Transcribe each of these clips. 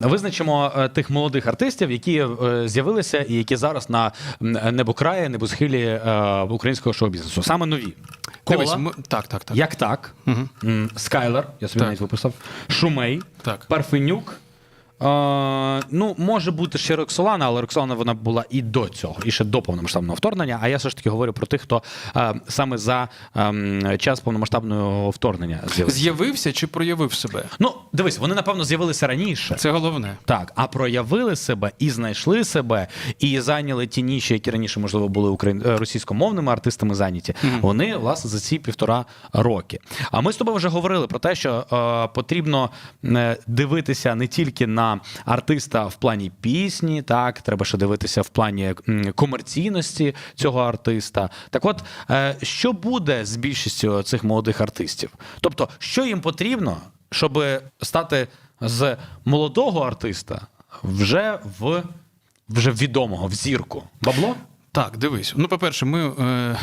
Визначимо е, тих молодих артистів, які е, з'явилися і які зараз на небокраї, небосхилі е, українського шоу-бізнесу. Саме нові. Кола, Дивись, ми... так, так, так. як так, угу. Скайлер, я собі Так. навіть виписав, Шумей, Так. Парфенюк. Е, ну, може бути ще Роксолана, але Роксолана вона була і до цього, і ще до повномасштабного вторгнення. А я все ж таки говорю про тих, хто е, саме за е, час повномасштабного вторгнення з'явився. З'явився чи проявив себе? Ну, дивись, вони напевно з'явилися раніше. Це головне. Так, а проявили себе і знайшли себе, і зайняли ті ніші, які раніше, можливо, були україн... е, російськомовними артистами зайняті. Вони, власне, за ці півтора роки. А ми з тобою вже говорили про те, що е, потрібно е, дивитися не тільки на артиста в плані пісні, так, треба ще дивитися в плані комерційності цього артиста. Так от, е, що буде з більшістю цих молодих артистів? Тобто, що їм потрібно, щоб стати з молодого артиста вже в вже відомого в зірку. Бабло? Так, дивись. Ну, по-перше, ми е, е,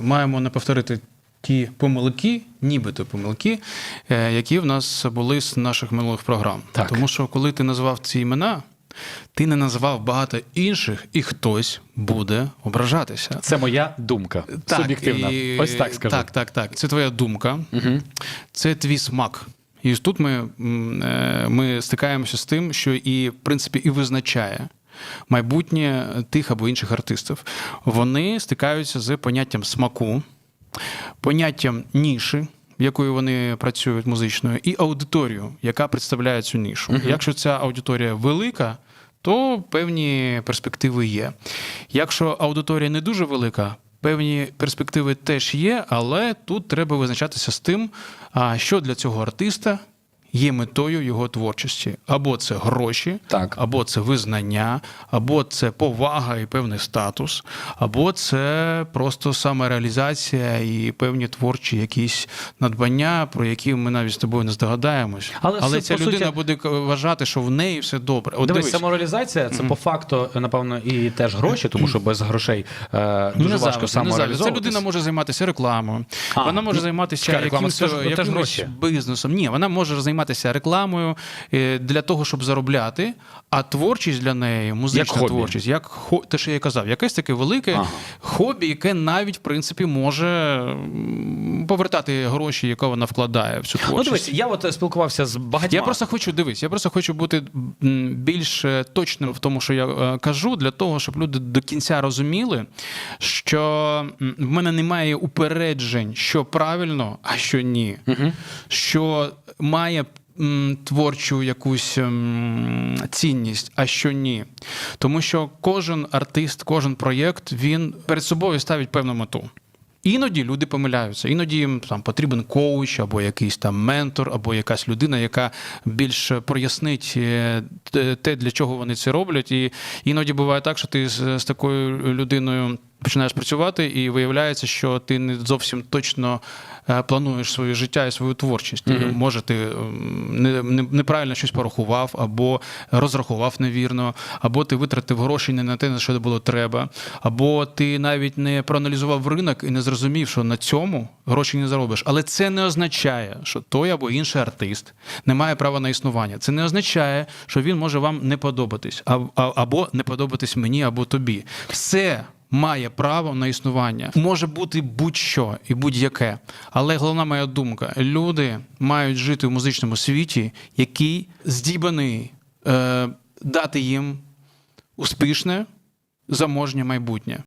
маємо не повторити ті помилки, нібито помилки, е, які в нас були з наших минулих програм. Так. Тому що коли ти назвав ці імена, ти не назвав багато інших, і хтось буде ображатися. Це моя думка. Суб'єктивна. і- Ось так скажу. Так, так, так. Це твоя думка, це твій смак. І тут ми, е, ми стикаємося з тим, що і, в принципі, і визначає майбутнє тих або інших артистів. Вони стикаються з поняттям смаку, поняттям ніші. Якою вони працюють музичною, і аудиторію, яка представляє цю нішу. Якщо ця аудиторія велика, то певні перспективи є. Якщо аудиторія не дуже велика, певні перспективи теж є, але тут треба визначатися з тим, що для цього артиста є метою його творчості. Або це гроші, Так. або це визнання, або це повага і певний статус, або це просто самореалізація і певні творчі якісь надбання, про які ми навіть з тобою не здогадаємось. Але Але, це, ця людина суті- буде вважати, що в неї все добре. От Дивись, дивись, самореалізація це по факту, напевно, і теж гроші, тому що без грошей е, дуже не важко не. Ця людина може займатися рекламою, А, вона може ну, займатися якимось, теж якимось бізнесом. Ні, вона може займатися рекламою е, для того, щоб заробляти, а творчість для неї, музична Як творчість, як хо, те, що я казав, якесь таке велике Ага. хобі, яке навіть в принципі може повертати гроші, які вона вкладає в цю Ну, дивись, я от е, спілкувався з багатьма. Я просто хочу дивись, я просто хочу бути більш е, точним в тому, що я кажу, для того, щоб люди до кінця розуміли, що в мене немає упереджень, що правильно, а що ні. Що має. Творчу якусь цінність, а що ні. Тому що кожен артист, кожен проєкт він перед собою ставить певну мету. Іноді люди помиляються, іноді їм там потрібен коуч, або якийсь там ментор, або якась людина, яка більш прояснить е, те, для чого вони це роблять. І іноді буває так, що ти з, з такою людиною починаєш працювати, і виявляється, що ти не зовсім точно е, плануєш своє життя і свою творчість. Може, ти не, не, неправильно щось порахував, або розрахував невірно, або ти витратив гроші не на те, на що було треба, або ти навіть не проаналізував ринок і не зрозумів, що на цьому гроші не заробиш. Але це не означає, що той або інший артист не має права на існування. Це не означає, що він може вам не подобатись, або не подобатись мені, або тобі. Все. Має право на існування. Може бути будь-що і будь-яке. Але головна моя думка: люди мають жити в музичному світі, який здібаний е, дати їм успішне, заможнє майбутнє.